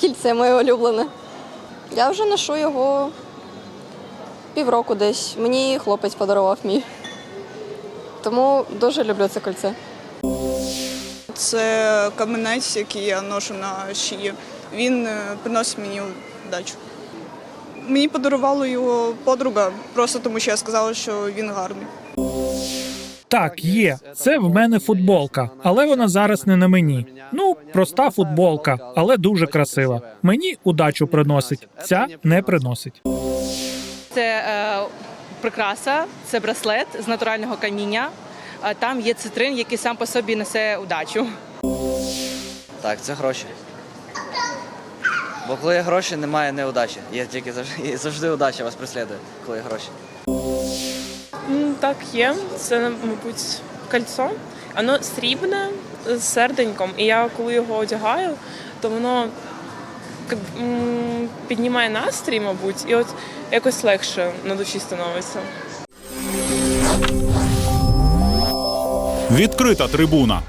кільце моє улюблене. Я вже ношу його півроку десь. Мені хлопець подарував мій. Тому дуже люблю це кольце. Це каменець, який я ношу на шиї. Він е, приносить мені вдачу. Мені подарувала його подруга, просто тому що я сказала, що він гарний. Так, є. Це в мене футболка, але вона зараз не на мені. Ну, проста футболка, але дуже красива. Мені удачу приносить. Ця не приносить. Це е, прикраса, це браслет з натурального каміння. Там є цитрин, який сам по собі несе удачу. Так, це гроші. Бо коли є гроші, немає неудачі. Є тільки завжди, завжди удача вас преслідує, коли є гроші. Так, є. Це, мабуть, кольцо. Воно срібне з серденьком. І я коли його одягаю, то воно піднімає настрій, мабуть, і от якось легше на душі становиться. Відкрита трибуна.